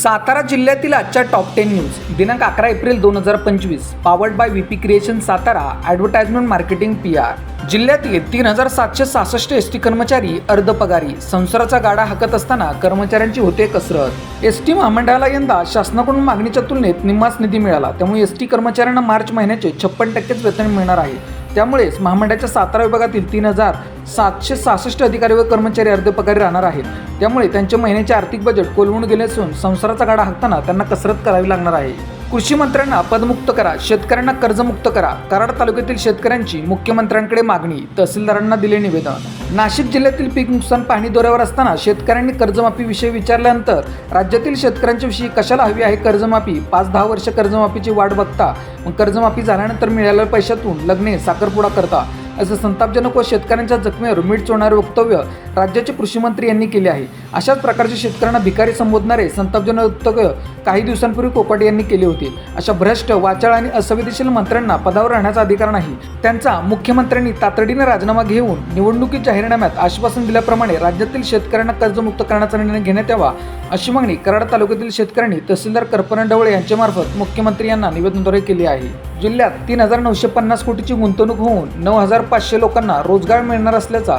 सातारा जिल्ह्यातील आजच्या top ten news दिनांक अकरा एप्रिल दोन हजार पंचवीस. Powered by V P creation Satara advertisement marketing P R जिल्ह्यातील तीन हजार सातशे सहासष्ट एस टी कर्मचारी अर्धपगारी संसाराचा गाडा हाकत असताना कर्मचाऱ्यांची होते कसरत. एस टी महामंडळाला यंदा शासनाकडून मागणीच्या तुलनेत निम्माच निधी मिळाला. त्यामुळे एस टी कर्मचाऱ्यांना मार्च महिन्याचे छप्पन टक्केच वेतन मिळणार आहे. त्यामुळेच महामंडळाच्या सातारा विभागातील तीन हजार सातशे सहासष्ट अधिकारी व कर्मचारी अर्धपगारी राहणार आहेत. त्यामुळे त्यांचे महिन्याचे आर्थिक बजेट कोलवून गेले असून संसाराचा गाडा हाकताना त्यांना कसरत करावी लागणार आहे. कृषी मंत्र्यांना पदमुक्त करा शेतकऱ्यांना कर्जमुक्त करा कराड तालुक्यातील शेतकऱ्यांची मुख्यमंत्र्यांकडे मागणी तहसीलदारांना दिले निवेदन. नाशिक जिल्ह्यातील पीक नुकसान पाहणी दौऱ्यावर असताना शेतकऱ्यांनी कर्जमाफीविषयी विचारल्यानंतर राज्यातील शेतकऱ्यांच्या विषयी कशाला हवी आहे कर्जमाफी? पाच दहा वर्ष कर्जमाफीची वाट बघता मग कर्जमाफी झाल्यानंतर मिळालेल्या पैशातून लग्ने साखरपुडा करता. असं संतापजनक व शेतकऱ्यांच्या जखमेवर मीठ चोळणारे वक्तव्य राज्याचे कृषी मंत्री यांनी केले आहे. अशाच प्रकारचे शेतकऱ्यांना भिकारी संबोधणारे संतापजनक वक्तव्य काही दिवसांपूर्वी कोपाटे यांनी केले होते. अशा भ्रष्ट वाचाळ आणि असंवेदनशील मंत्र्यांना पदावर राहण्याचा अधिकार नाही. त्यांचा मुख्यमंत्र्यांनी तातडीने राजीनामा घेऊन निवडणुकीत जाहीरनाम्यात आश्वासन दिल्याप्रमाणे राज्यातील शेतकऱ्यांना कर्जमुक्त करण्याचा निर्णय घेण्यात यावा अशी मागणी कराड तालुक्यातील शेतकऱ्यांनी तहसीलदार कल्पना डवळे यांच्यामार्फत मुख्यमंत्री यांना निवेदनद्वारे केली आहे. जिल्ह्यात तीन हजार नऊशे पन्नास कोटीची गुंतवणूक होऊन नऊ हजार पाचशे लोकांना रोजगार मिळणार असल्याचा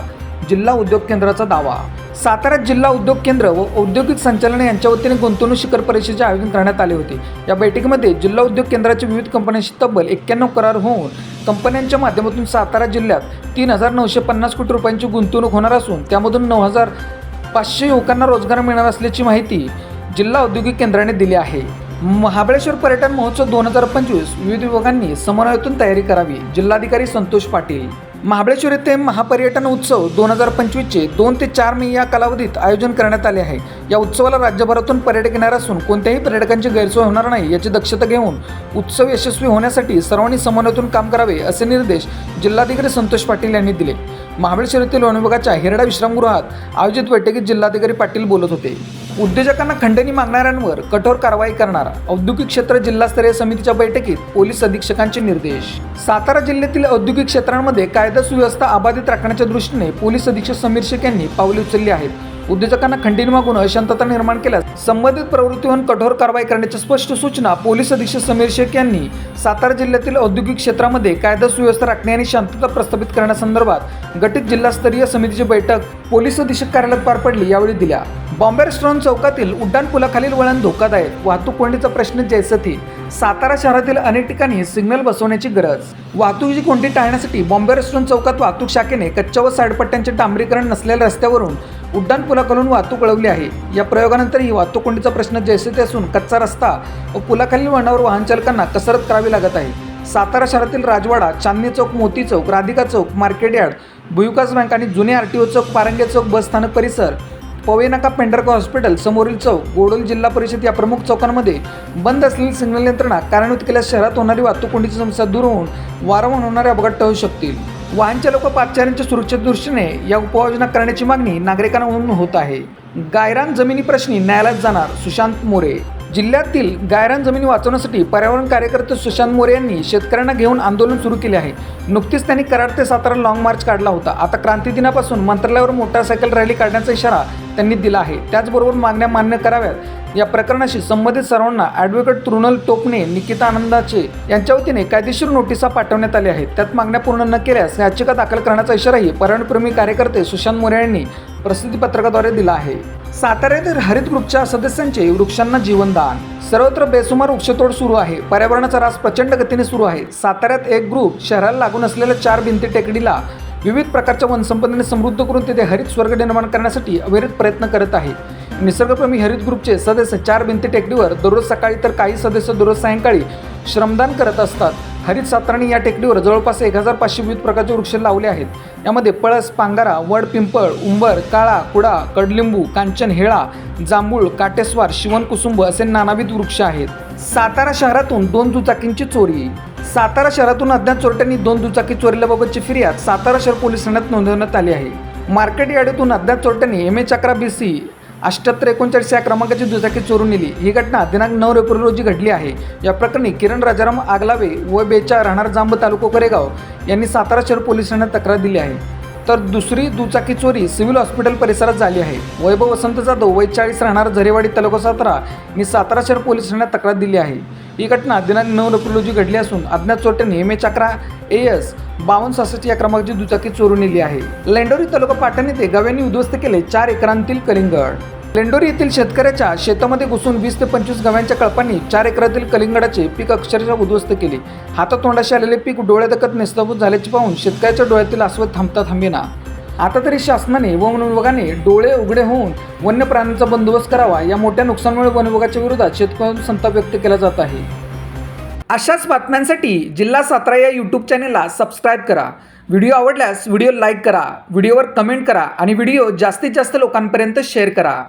जिल्हा उद्योग केंद्राचा दावा. सातारा जिल्हा उद्योग केंद्र व औद्योगिक संचालन यांच्या वतीने गुंतवणूक शिखर परिषदेचे आयोजन करण्यात आले होते. या बैठकीमध्ये जिल्हा उद्योग केंद्राच्या विविध कंपन्यांशी तब्बल एक्क्याण्णव करार होऊन कंपन्यांच्या माध्यमातून सातारा जिल्ह्यात तीन हजार नऊशे पन्नास कोटी रुपयांची गुंतवणूक होणार असून त्यामधून नऊ हजार पाचशे युवकांना रोजगार मिळणार असल्याची माहिती जिल्हा औद्योगिक केंद्राने दिली आहे. महाबळेश्वर पर्यटन महोत्सव दोन हजार पंचवीस विविध विभागांनी समन्वयातून तयारी करावी जिल्हाधिकारी संतोष पाटील. महाबळेश्वर येथे महापर्यटन उत्सव दोन हजार पंचवीसचे दोन ते चार मे या कालावधीत आयोजन करण्यात आले आहे. या उत्सवाला राज्यभरातून पर्यटक येणार असून कोणत्याही पर्यटकांची गैरसोय होणार नाही याची दक्षता घेऊन उत्सव यशस्वी होण्यासाठी सर्वांनी समन्वयातून काम करावे असे निर्देश जिल्हाधिकारी संतोष पाटील यांनी दिले. महाबळेश्वर येथील वन विभागाच्या हिरडा विश्रामगृहात आयोजित बैठकीत जिल्हाधिकारी पाटील बोलत होते. उद्योजकांना खंडणी मागणाऱ्यांवर कठोर कारवाई करणार औद्योगिक क्षेत्र जिल्हास्तरीय समितीच्या बैठकीत पोलीस अधीक्षकांचे निर्देश. सातारा जिल्ह्यातील औद्योगिक क्षेत्रांमध्ये कायदा सुव्यवस्था अबाधित राखण्याच्या दृष्टीने पोलीस अधीक्षक समीर शेख यांनी पावले उचलली आहेत. उद्योजकांना खंडीन मागून अशांतता निर्माण केल्यास संबंधित प्रवृत्तीहून कठोर कारवाई करण्याच्या स्पष्ट सूचना पोलीस अधीक्षक समीर शेख यांनी सातारा जिल्ह्यातील औद्योगिक क्षेत्रामध्ये कायदा सुव्यवस्था राखणे आणि शांतता प्रस्थापित करण्यासंदर्भात गठीत जिल्हास्तरीय समितीची बैठक पोलीस अधीक्षक कार्यालयात पार पडली यावेळी दिल्या. बॉम्बे रेस्टॉरंट चौकातील उड्डाण पुलाखालील वळण धोकादायक. वाहतूक कोंडीचा प्रश्न जैसथी सातारा शहरातील अनेक ठिकाणी सिग्नल बसवण्याची गरज. वाहतुकीची कोंडी टाळण्यासाठी बॉम्बे रेस्टॉरंट चौकात वाहतूक शाखेने कच्च्या व साडपट्ट्यांचे डांबरीकरण नसलेल्या रस्त्यावरून उड्डाण पुलाखालून वाहतूक वळवली आहे. या प्रयोगानंतर ही वाहतूक प्रश्न जैसे असून कच्चा रस्ता व पुलाखालील वळणावर वाहनचालकांना कसरत करावी लागत आहे. सातारा शहरातील Rajwada Chandni Chowk Moti Chowk Radhika Chowk market yard Bhuvikas bank आणि जुने आर टी ओ चौक पारंगे चौक बस स्थानक परिसर पवेनाका पेंडरको हॉस्पिटल समोरील चौक गोडोल जिल्हा परिषद या प्रमुख चौकांमध्ये बंद असलेली सिग्नल यंत्रणा कार्यान्वित केल्यास शहरात होणारी वाहतूक कोंडीची समस्या दूर होऊन वारंवार होणारे अपघात टळू शकतील. वाहनचालक व पादचाऱ्यांच्या सुरक्षेच्या दृष्टीने या उपाययोजना करण्याची मागणी नागरिकांकडून होत आहे. गायरान जमिनी प्रश्नी न्यायालयात जाणार सुशांत मोरे. जिल्ह्यातील गायरान जमिनी वाचवण्यासाठी पर्यावरण कार्यकर्ते सुशांत मोरे यांनी शेतकऱ्यांना घेऊन आंदोलन सुरू केले आहे. नुकतीच त्यांनी कराड ते सातारा लाँग मार्च काढला होता. आता क्रांती दिनापासून मंत्रालयावर मोटारसायकल रॅली काढण्याचा इशारा त्यांनी दिला आहे. त्याचबरोबर मागण्या मान्य कराव्यात. या प्रकरणाशी संबंधित सर्वांना ॲडव्होकेट तृणल टोपणे निकिता आनंदाचे यांच्या वतीने कायदेशीर नोटिसा पाठवण्यात आल्या आहेत त्यात मागण्या पूर्ण न केल्यास याचिका दाखल करण्याचा इशाराही पर्यावरणप्रेमी कार्यकर्ते सुशांत मोरे यांनी प्रसिद्धी पत्रकाद्वारे दिला आहे. सातारा येथील हरित ग्रुपच्या सदस्यांचे वृक्षांना जीवनदान. सर्वत्र बेसुमार वृक्षतोड सुरू आहे. पर्यावरणाचा रास प्रचंड गतीने सुरू आहे. साताऱ्यात एक ग्रुप शहराला लागून असलेल्या चार भिंती टेकडीला विविध प्रकारच्या वनसंपदेने समृद्ध करून तेथे हरित स्वर्ग निर्माण करण्यासाठी अविरत प्रयत्न करत आहे. निसर्गप्रेमी हरित ग्रुपचे सदस्य चार भिंती टेकडीवर दररोज सकाळी तर काही सदस्य दररोज सायंकाळी श्रमदान करत असतात. हरित साताराने या टेकडीवर जवळपास एक हजार पाचशे विविध प्रकारचे वृक्ष लावले आहेत. यामध्ये पळस पांगारा वड पिंपळ उंबर काळा कुडा कडलिंबू कांचन हेळा जांभूळ काटेस्वार शिवणकुसुंब असे नानाविध वृक्ष आहेत. सातारा शहरातून दोन दुचाकींची चोरी. सातारा शहरातून अज्ञात चोरट्यांनी दोन दुचाकी चोरीलाबाबतची फिर्याद सातारा शहर पोलीस ठाण्यात नोंदवण्यात आली आहे. मार्केट यार्डेतून अज्ञात चोरट्यांनी M A chakra B C अठ्ठ्याहत्तर एकोणचाळीस या क्रमांकाची दुचाकी चोरून नेली. ही घटना दिनांक नऊ एप्रिल रोजी घडली आहे. या प्रकरणी किरण राजाराम आगलावे व बेचा राहणार जांब तालुको कोरेगाव यांनी सातारा शहर पोलीस ठाण्यात तक्रार दिली आहे. तर दुसरी दुचाकी चोरी सिव्हिल हॉस्पिटल परिसरात झाली आहे. वैभव वसंत जाधव वय चाळीस राहणार झरेवाडी तालुका सातारा यांनी सातारा शहर पोलीस ठाण्यात तक्रार दिली आहे. ही घटना दिनांक नऊ एप्रिल रोजी घडली असून अज्ञात चोरट्याने एम एच ए एस बावन्न सहासष्ट या क्रमांकाची दुचाकी चोरून नेली आहे. लेंडोरी तालुका पाटण येथे गव्यांनी उद्ध्वस्त केले चार एकरांतील कलिंगड. लेंडोरी येथील शेतकऱ्याच्या शेतामध्ये घुसून वीस ते पंचवीस गव्यांच्या कळपांनी चार एकरातील कलिंगडाचे पीक अक्षरशः उद्ध्वस्त केले. हातातोंडाशी आलेले पीक डोळ्यादकत निस्तभूत झाल्याचे पाहून शेतकऱ्याच्या डोळ्यातील अस्वत थांबता थांबेना. आता तरी शासनाने व वन विभागाने डोळे उघडे होऊन वन्य प्राण्यांचा बंदोबस्त करावा या मोठ्या नुकसानामुळे वन विभागाच्या विरोधात शेतकऱ्यांतून संताप व्यक्त केला जात आहे. अशाच बातम्यांसाठी जिल्हा सातारा या यूट्यूब चॅनेलला सबस्क्राईब करा. व्हिडिओ आवडल्यास व्हिडिओ लाईक करा व्हिडिओवर कमेंट करा आणि व्हिडिओ जास्तीत जास्त लोकांपर्यंत शेअर करा.